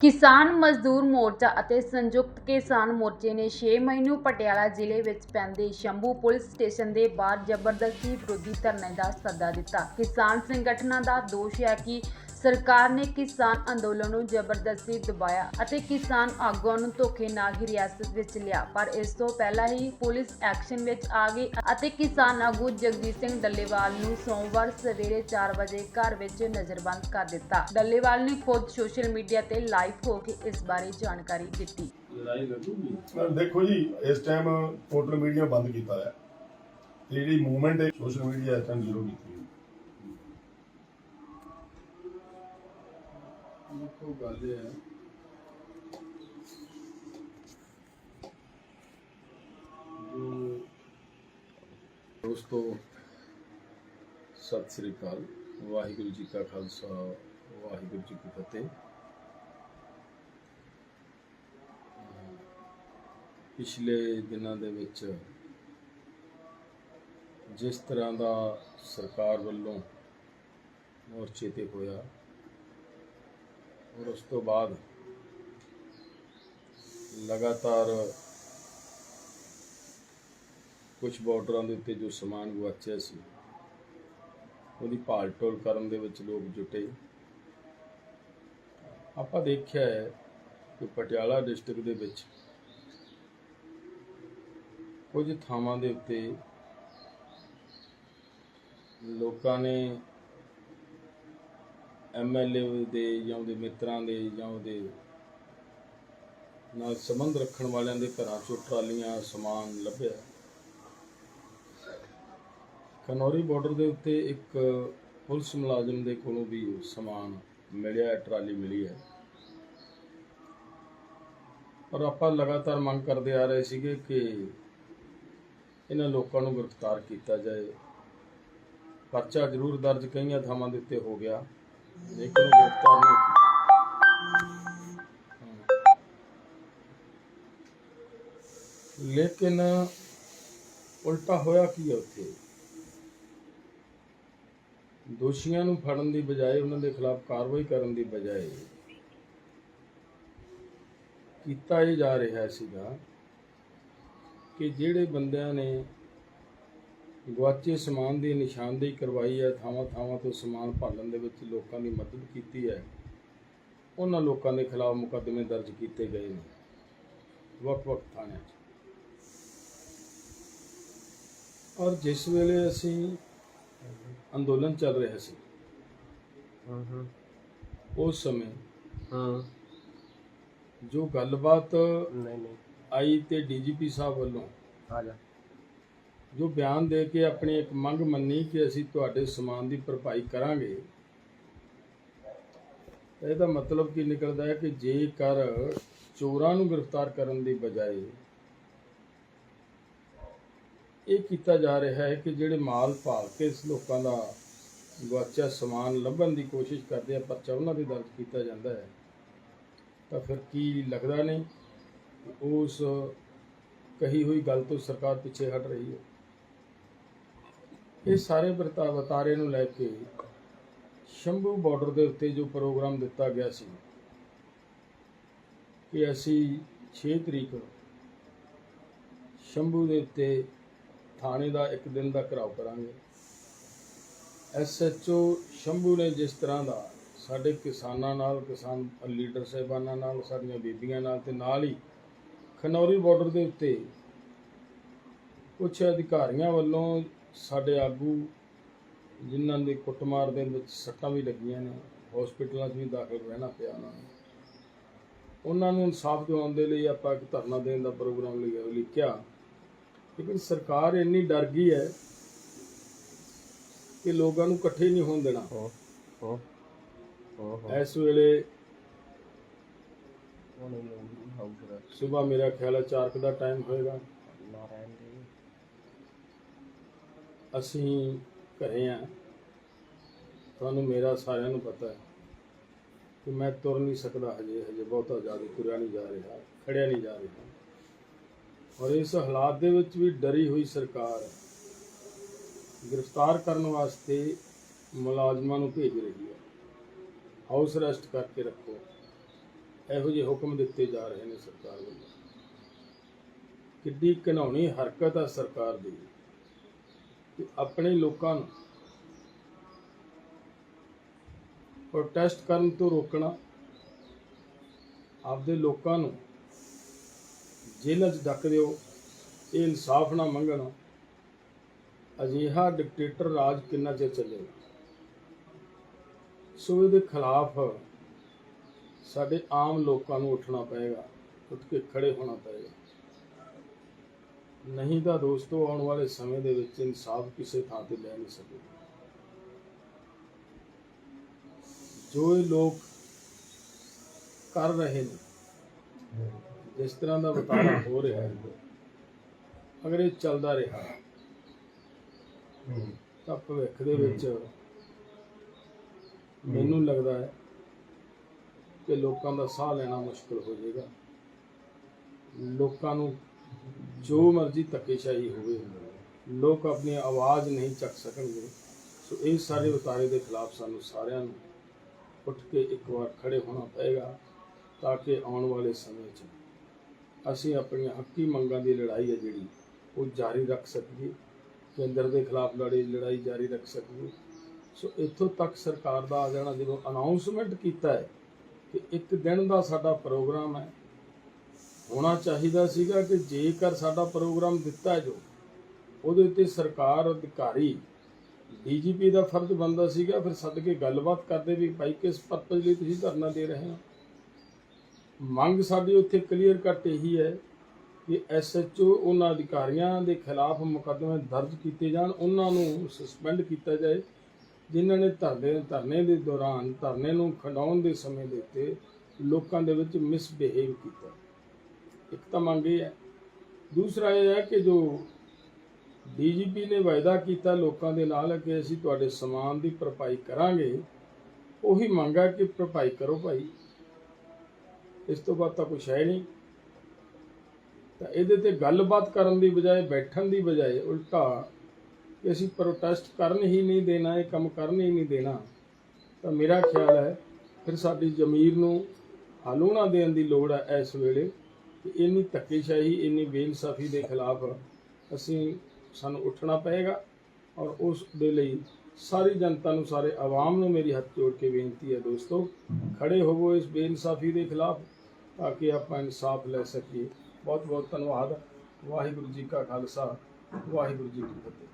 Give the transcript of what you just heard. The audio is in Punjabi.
ਕਿਸਾਨ ਮਜ਼ਦੂਰ ਮੋਰਚਾ ਅਤੇ ਸੰਯੁਕਤ ਕਿਸਾਨ ਮੋਰਚੇ ਨੇ 6 ਮਈ ਨੂੰ ਪਟਿਆਲਾ ਜ਼ਿਲ੍ਹੇ ਵਿੱਚ ਪੈਂਦੇ ਸ਼ੰਭੂ ਪੁਲਿਸ ਸਟੇਸ਼ਨ ਦੇ ਬਾਹਰ ਜ਼ਬਰਦਸਤੀ ਵਿਰੋਧੀ ਧਰਨੇ ਦਾ ਸੱਦਾ ਦਿੱਤਾ। ਕਿਸਾਨ ਸੰਗਠਨਾਂ ਦਾ ਦੋਸ਼ ਹੈ ਕਿ ਸਰਕਾਰ ਨੇ ਕਿਸਾਨ ਅੰਦੋਲਨ ਨੂੰ ਜ਼ਬਰਦਸਤੀ ਦਬਾਇਆ ਅਤੇ ਕਿਸਾਨ ਆਗੂਆਂ ਨੂੰ ਧੋਖੇ ਨਾਲ ਹਿਰਾਸਤ ਵਿੱਚ ਲਿਆ। ਪਰ ਇਸ ਤੋਂ ਪਹਿਲਾਂ ਹੀ ਪੁਲਿਸ ਐਕਸ਼ਨ ਵਿੱਚ ਆ ਗਈ ਅਤੇ ਕਿਸਾਨ ਆਗੂ ਜਗਜੀਤ ਸਿੰਘ ਡੱਲੇਵਾਲ ਨੂੰ ਸੋਮਵਾਰ ਸਵੇਰੇ 4 ਵਜੇ ਘਰ ਵਿੱਚ ਨਜ਼ਰਬੰਦ ਕਰ ਦਿੱਤਾ। ਡੱਲੇਵਾਲ ਨੇ ਖੁਦ ਸੋਸ਼ਲ ਮੀਡੀਆ ਤੇ ਲਾਈਵ ਹੋ ਕੇ ਇਸ ਬਾਰੇ ਜਾਣਕਾਰੀ ਦਿੱਤੀ। ਦੇਖੋ ਜੀ ਇਸ ਟਾਈਮ ਟੋਟਲ ਮੀਡੀਆ ਬੰਦ ਕੀਤਾ ਹੈ ਜਿਹੜੀ ਮੂਵਮੈਂਟ ਹੈ ਸੋਸ਼ਲ ਮੀਡੀਆ ਇਸ ਟਾਈਮ ਜ਼ੀਰੋ ਕੀਤੀ। ਹੈ ਗੱਲ ਇਹ ਹੈ। ਜੋ ਦੋਸਤੋ, ਸਤਿ ਸ੍ਰੀ ਅਕਾਲ। ਵਾਹਿਗੁਰੂ ਜੀ ਕਾ ਖਾਲਸਾ, ਵਾਹਿਗੁਰੂ ਜੀ ਕੀ ਫਤਿਹ। ਪਿਛਲੇ ਦਿਨਾਂ ਦੇ ਵਿੱਚ ਜਿਸ ਤਰ੍ਹਾਂ ਦਾ ਸਰਕਾਰ ਵੱਲੋਂ ਮੋਰਚੇ ਤੇ ਹੋਇਆ ਔਰ ਉਸ ਤੋਂ ਬਾਅਦ ਲਗਾਤਾਰ ਕੁਝ ਬਾਰਡਰਾਂ ਦੇ ਉੱਤੇ ਜੋ ਸਮਾਨ ਗੁਆਚਿਆ ਸੀ, ਉਹਦੀ ਭਾਲ ਟੋਲ ਕਰਨ ਦੇ ਵਿੱਚ ਲੋਕ ਜੁਟੇ। ਆਪਾਂ ਦੇਖਿਆ ਹੈ ਕਿ ਪਟਿਆਲਾ ਡਿਸਟ੍ਰਿਕਟ ਦੇ ਵਿੱਚ ਕੁਝ ਥਾਵਾਂ ਦੇ ਉੱਤੇ ਲੋਕਾਂ ਨੇ ਐਮਐਲਏ ਦੇ ਜਾਂ ਉਹਦੇ ਮਿੱਤਰਾਂ ਦੇ ਜਾਂ ਉਹਦੇ ਨਾਲ ਸੰਬੰਧ ਰੱਖਣ ਵਾਲਿਆਂ ਦੇ ਘਰਾਂ ਚੋਂ ਟਰਾਲੀਆਂ ਸਮਾਨ ਲੱਭਿਆ। ਖਨੌਰੀ ਬਾਰਡਰ ਦੇ ਉੱਤੇ ਇੱਕ ਪੁਲਿਸ ਮੁਲਾਜ਼ਮ ਦੇ ਕੋਲੋਂ ਵੀ ਸਮਾਨ ਮਿਲਿਆ ਹੈ, ਟਰਾਲੀ ਮਿਲੀ ਹੈ। ਪਰ ਆਪਾਂ ਲਗਾਤਾਰ ਮੰਗ ਕਰਦੇ ਆ ਰਹੇ ਸੀਗੇ ਕਿ ਇਹਨਾਂ ਲੋਕਾਂ ਨੂੰ ਗ੍ਰਿਫਤਾਰ ਕੀਤਾ ਜਾਏ। ਪਰਚਾ ਜ਼ਰੂਰ ਦਰਜ ਕਈਆਂ ਥਾਵਾਂ ਦੇ ਉੱਤੇ ਹੋ ਗਿਆ। ਲੇਕਿਨ ਉਹ ਗ੍ਰਿਫਤਾਰ ਨਹੀਂ ਕੀਤਾ। ਲੇਕਿਨ ਉਲਟਾ ਹੋਇਆ ਕੀ ਉੱਥੇ ਦੋਸ਼ੀਆਂ ਨੂੰ ਫੜਨ ਦੀ ਬਜਾਏ ਉਹਨਾਂ ਦੇ ਖਿਲਾਫ ਕਾਰਵਾਈ ਕਰਨ ਦੀ ਬਜਾਏ ਕੀਤਾ ਇਹ ਜਾ ਰਿਹਾ ਸੀਗਾ ਕਿ ਜਿਹੜੇ ਬੰਦਿਆਂ ਨੇ ਗੁਆਚੇ ਸਮਾਨ ਦੀ ਨਿਸ਼ਾਨਦੇਹੀ ਕਰਵਾਈ ਹੈ ਥਾਵਾਂ ਥਾਵਾਂ ਤੋਂ ਸਮਾਨ ਭਾਲਣ ਦੇ ਵਿੱਚ ਲੋਕਾਂ ਦੀ ਮਦਦ ਕੀਤੀ ਹੈ। ਉਹਨਾਂ ਲੋਕਾਂ ਦੇ ਖਿਲਾਫ ਮੁਕੱਦਮੇ ਦਰਜ ਕੀਤੇ ਗਏ ਨੇ। ਵੱਖ-ਵੱਖ ਥਾਣਿਆਂ 'ਚ। ਔਰ ਜਿਸ ਵੇਲੇ ਅਸੀਂ ਅੰਦੋਲਨ ਚੱਲ ਰਿਹਾ ਸੀ ਹਾਂ ਹਾਂ। ਉਸ ਸਮੇਂ ਹਾਂ। ਜੋ ਗੱਲਬਾਤ ਨਹੀਂ ਨਹੀਂ। ਆਈ ਤੇ ਡੀਜੀਪੀ ਸਾਹਿਬ ਵੱਲੋਂ ਆ ਜਾ। ਜੋ ਬਿਆਨ ਦੇ ਕੇ ਆਪਣੀ ਇੱਕ ਮੰਗ ਮੰਨੀ ਕਿ ਅਸੀਂ ਤੁਹਾਡੇ ਸਮਾਨ ਦੀ ਭਰਪਾਈ ਕਰਾਂਗੇ, ਇਹਦਾ ਮਤਲਬ ਕੀ ਨਿਕਲਦਾ ਹੈ ਕਿ ਜੇਕਰ ਚੋਰਾਂ ਨੂੰ ਗ੍ਰਿਫਤਾਰ ਕਰਨ ਦੀ ਬਜਾਏ ਇਹ ਕੀਤਾ ਜਾ ਰਿਹਾ ਹੈ ਕਿ ਜਿਹੜੇ ਮਾਲ ਭਾਲ ਕੇ ਇਸ ਲੋਕਾਂ ਦਾ ਗੁਆਚਿਆ ਸਮਾਨ ਲੱਭਣ ਦੀ ਕੋਸ਼ਿਸ਼ ਕਰਦੇ ਆ, ਪਰਚਾ ਉਹਨਾਂ ਦੇ ਦਰਜ ਕੀਤਾ ਜਾਂਦਾ ਹੈ, ਤਾਂ ਫਿਰ ਕੀ ਲੱਗਦਾ ਨਹੀਂ? ਉਸ ਕਹੀ ਹੋਈ ਗੱਲ ਤੋਂ ਸਰਕਾਰ ਪਿੱਛੇ ਹਟ ਰਹੀ ਹੈ। ਇਹ ਸਾਰੇ ਵਰਤਾ ਵਤਾਰੇ ਨੂੰ ਲੈ ਕੇ ਸ਼ੰਭੂ ਬਾਰਡਰ ਦੇ ਉੱਤੇ ਜੋ ਪ੍ਰੋਗਰਾਮ ਦਿੱਤਾ ਗਿਆ ਸੀ ਕਿ ਅਸੀਂ 6 ਤਰੀਕ ਨੂੰ ਸ਼ੰਭੂ ਦੇ ਉੱਤੇ ਥਾਣੇ ਦਾ ਇੱਕ ਦਿਨ ਦਾ ਘਰਾਓ ਕਰਾਂਗੇ। ਐਸਐਚਓ ਸ਼ੰਭੂ ਨੇ ਜਿਸ ਤਰ੍ਹਾਂ ਦਾ ਸਾਡੇ ਕਿਸਾਨਾਂ ਨਾਲ, ਕਿਸਾਨ ਲੀਡਰ ਸਾਹਿਬਾਨਾਂ ਨਾਲ, ਸਾਡੀਆਂ ਬੀਬੀਆਂ ਨਾਲ ਤੇ ਨਾਲ ਹੀ ਖਨੌਰੀ ਬਾਰਡਰ ਦੇ ਉੱਤੇ ਕੁਝ ਅਧਿਕਾਰੀਆਂ ਵੱਲੋਂ ਸਾਡੇ ਆਗੂ ਜਿਨ੍ਹਾਂ ਦੇ ਕੁੱਟਮਾਰ ਦੇ ਵਿੱਚ ਸੱਟਾਂ ਵੀ ਲੱਗੀਆਂ ਨੇ ਹਸਪੀਟਲਾਂ 'ਚ ਵੀ ਦਾਖਲ ਰਹਿਣਾ ਪਿਆ ਉਹਨਾਂ ਨੂੰ। ਉਹਨਾਂ ਨੂੰ ਇਨਸਾਫ ਦਿਵਾਉਣ ਦੇ ਲਈ ਆਪਾਂ ਇੱਕ ਧਰਨਾ ਦੇਣ ਦਾ ਪ੍ਰੋਗਰਾਮ ਲਿਖਿਆ। ਲੇਕਿਨ ਸਰਕਾਰ ਇੰਨੀ ਡਰ ਗਈ ਹੈ ਕਿ ਲੋਕਾਂ ਨੂੰ ਇਕੱਠੇ ਨਹੀਂ ਹੋਣ ਦੇਣਾ। ਇਸ ਵੇਲੇ ਸਵੇਰ ਮੇਰਾ ਖਿਆਲ ਹੈ 4 ਕੁ ਦਾ ਟਾਈਮ ਹੋਏਗਾ। ਅਸੀਂ ਘਰੇ ਆ। ਤੁਹਾਨੂੰ ਮੇਰਾ ਸਾਰਿਆਂ ਨੂੰ ਪਤਾ ਹੈ ਕਿ ਮੈਂ ਤੁਰ ਨਹੀਂ ਸਕਦਾ ਹਜੇ ਹਜੇ ਬਹੁਤਾ ਜ਼ਿਆਦਾ ਤੁਰਿਆ ਨਹੀਂ ਜਾ ਰਿਹਾ, ਖੜਿਆ ਨਹੀਂ ਜਾ ਰਿਹਾ। ਔਰ ਇਸ ਹਾਲਾਤ ਦੇ ਵਿੱਚ ਵੀ ਡਰੀ ਹੋਈ ਸਰਕਾਰ ਗ੍ਰਿਫਤਾਰ ਕਰਨ ਵਾਸਤੇ ਮੁਲਾਜ਼ਮਾਂ ਨੂੰ ਭੇਜ ਰਹੀ ਹੈ। ਹਾਊਸ ਅਰੈਸਟ ਕਰਕੇ ਰੱਖੋ। ਇਹੋ ਜਿਹੇ ਹੁਕਮ ਦਿੱਤੇ ਜਾ ਰਹੇ ਨੇ ਸਰਕਾਰ ਵੱਲੋਂ। ਕਿੱਡੀ ਘਿਨਾਉਣੀ ਹਰਕਤ ਆ ਸਰਕਾਰ ਦੀ। ਕਿ ਆਪਣੇ ਲੋਕਾਂ ਨੂੰ ਪ੍ਰੋਟੈਸਟ ਕਰਨ ਤੋਂ ਰੋਕਣਾ, ਆਪਦੇ ਲੋਕਾਂ ਨੂੰ ਜੇਲ੍ਹਾਂ 'ਚ ਡੱਕ ਦਿਓ, ਇਹ ਇਨਸਾਫ ਨਾ ਮੰਗਣ, ਅਜਿਹਾ ਡਿਕਟੇਟਰ ਰਾਜ ਕਿੰਨਾ ਚਿਰ ਚੱਲੇਗਾ? ਸੋ ਇਹਦੇ ਖਿਲਾਫ ਸਾਡੇ ਆਮ ਲੋਕਾਂ ਨੂੰ ਉੱਠਣਾ ਪਏਗਾ, ਉੱਠ ਕੇ ਖੜੇ ਹੋਣਾ ਪਏਗਾ। ਨਹੀਂ ਤਾਂ ਦੋਸਤੋ, ਆਉਣ ਵਾਲੇ ਸਮੇਂ ਦੇ ਵਿੱਚ ਇਨਸਾਫ ਕਿਸੇ ਥਾਂ ਤੇ ਲੈ ਨਹੀਂ ਸਕੇਗਾ। ਜੋ ਇਹ ਲੋਕ ਕਰ ਰਹੇ ਨੇ, ਜਿਸ ਤਰ੍ਹਾਂ ਦਾ ਵਰਤਾਰਾ ਹੋ ਰਿਹਾ ਹੈ, ਅਗਰ ਇਹ ਚੱਲਦਾ ਰਿਹਾ, ਤਾਂ ਭਵਿੱਖ ਦੇ ਵਿੱਚ ਮੈਨੂੰ ਲੱਗਦਾ ਹੈ ਕਿ ਲੋਕਾਂ ਦਾ ਸਾਹ ਲੈਣਾ ਮੁਸ਼ਕਲ ਹੋ ਜਾਏਗਾ। ਲੋਕਾਂ ਨੂੰ ਜੋ ਮਰਜ਼ੀ ਧੱਕੇਸ਼ਾਹੀ ਹੋਵੇ, ਲੋਕ ਆਪਣੀ ਆਵਾਜ਼ ਨਹੀਂ ਚੱਕ ਸਕਣਗੇ। ਸੋ ਇਹ ਸਾਰੇ ਉਤਾਰੇ ਦੇ ਖਿਲਾਫ ਸਾਨੂੰ ਸਾਰਿਆਂ ਨੂੰ ਉੱਠ ਕੇ ਇੱਕ ਵਾਰ ਖੜੇ ਹੋਣਾ ਪਏਗਾ ਤਾਂ ਕਿ ਆਉਣ ਵਾਲੇ ਸਮੇਂ 'ਚ ਅਸੀਂ ਆਪਣੀਆਂ ਹੱਕੀ ਮੰਗਾਂ ਦੀ ਲੜਾਈ ਹੈ ਜਿਹੜੀ, ਉਹ ਜਾਰੀ ਰੱਖ ਸਕੀਏ। ਕੇਂਦਰ ਦੇ ਖਿਲਾਫ ਲੜੀ, ਲੜਾਈ ਜਾਰੀ ਰੱਖ ਸਕੀਏ। ਸੋ ਇੱਥੋਂ ਤੱਕ ਸਰਕਾਰ ਦਾ ਆ ਜਾਣਾ, ਜਦੋਂ ਅਨਾਉਂਸਮੈਂਟ ਕੀਤਾ ਹੈ ਕਿ ਇੱਕ ਦਿਨ ਦਾ ਸਾਡਾ ਪ੍ਰੋਗਰਾਮ ਹੈ ਹੋਣਾ ਚਾਹੀਦਾ ਸੀਗਾ ਕਿ ਜੇਕਰ ਸਾਡਾ ਪ੍ਰੋਗਰਾਮ ਦਿੱਤਾ ਹੈ ਜੋ, ਉਹਦੇ ਉੱਤੇ ਸਰਕਾਰ, ਅਧਿਕਾਰੀ, ਡੀਜੀਪੀ ਦਾ ਫਰਜ਼ ਬਣਦਾ ਸੀਗਾ, ਫਿਰ ਸੱਦ ਕੇ ਗੱਲਬਾਤ ਕਰਦੇ ਵੀ ਭਾਈ ਕਿਸ ਪਰਪਸ ਲਈ ਤੁਸੀਂ ਧਰਨਾ ਦੇ ਰਹੇ ਹੋ? ਮੰਗ ਸਾਡੀ ਉੱਥੇ ਕਲੀਅਰ ਕੱਟ ਇਹੀ ਹੈ ਕਿ ਐਸਐਚਓ ਉਹਨਾਂ ਅਧਿਕਾਰੀਆਂ ਦੇ ਖਿਲਾਫ ਮੁਕੱਦਮੇ ਦਰਜ ਕੀਤੇ ਜਾਣ, ਉਹਨਾਂ ਨੂੰ ਸਸਪੈਂਡ ਕੀਤਾ ਜਾਏ, ਜਿਨ੍ਹਾਂ ਨੇ ਧਰਨੇ ਧਰਨੇ ਦੇ ਦੌਰਾਨ, ਧਰਨੇ ਨੂੰ ਖੰਡਾਉਣ ਦੇ ਸਮੇਂ ਦੇ ਉੱਤੇ ਲੋਕਾਂ ਦੇ ਵਿੱਚ ਮਿਸਬਿਹੇਵ ਕੀਤਾ। ਇੱਕ ਤਾਂ ਮੰਗ ਇਹ ਹੈ। ਦੂਸਰਾ ਇਹ ਹੈ ਕਿ ਜੋ ਡੀਜੀਪੀ ਨੇ ਵਾਅਦਾ ਕੀਤਾ ਲੋਕਾਂ ਦੇ ਨਾਲ ਕਿ ਅਸੀਂ ਤੁਹਾਡੇ ਸਮਾਨ ਦੀ ਭਰਪਾਈ ਕਰਾਂਗੇ, ਉਹੀ ਮੰਗਾ ਕਿ ਭਰਪਾਈ ਕਰੋ ਭਾਈ। ਇਸ ਤੋਂ ਬਾਅਦ ਤਾਂ ਕੁਛ ਹੈ ਨਹੀਂ। ਤਾਂ ਇਹਦੇ ਤੇ ਗੱਲਬਾਤ ਕਰਨ ਦੀ ਬਜਾਏ, ਬੈਠਣ ਦੀ ਬਜਾਏ ਉਲਟਾ ਕਿ ਅਸੀਂ ਪ੍ਰੋਟੈਸਟ ਕਰਨ ਹੀ ਨਹੀਂ ਦੇਣਾ, ਇਹ ਕੰਮ ਕਰਨ ਹੀ ਨਹੀਂ ਦੇਣਾ। ਤਾਂ ਮੇਰਾ ਖਿਆਲ ਹੈ, ਫਿਰ ਸਾਡੀ ਜ਼ਮੀਰ ਨੂੰ ਹਲੂਣਾ ਦੇਣ ਦੀ ਲੋੜ ਹੈ ਇਸ ਵੇਲੇ। ਕਿ ਇੰਨੀ ਧੱਕੇਸ਼ਾਹੀ, ਇੰਨੀ ਬੇਇਨਸਾਫੀ ਦੇ ਖਿਲਾਫ ਅਸੀਂ ਸਾਨੂੰ ਉੱਠਣਾ ਪਏਗਾ ਔਰ ਉਸ ਦੇ ਲਈ ਸਾਰੀ ਜਨਤਾ ਨੂੰ, ਸਾਰੇ ਆਵਾਮ ਨੂੰ ਮੇਰੀ ਹੱਥ ਜੋੜ ਕੇ ਬੇਨਤੀ ਹੈ ਦੋਸਤੋ, ਖੜੇ ਹੋਵੋ ਇਸ ਬੇਇਨਸਾਫੀ ਦੇ ਖਿਲਾਫ ਤਾਂ ਕਿ ਆਪਾਂ ਇਨਸਾਫ ਲੈ ਸਕੀਏ। ਬਹੁਤ ਬਹੁਤ ਧੰਨਵਾਦ। ਵਾਹਿਗੁਰੂ ਜੀ ਕਾ ਖਾਲਸਾ, ਵਾਹਿਗੁਰੂ ਜੀ ਕੀ ਫਤਿਹ।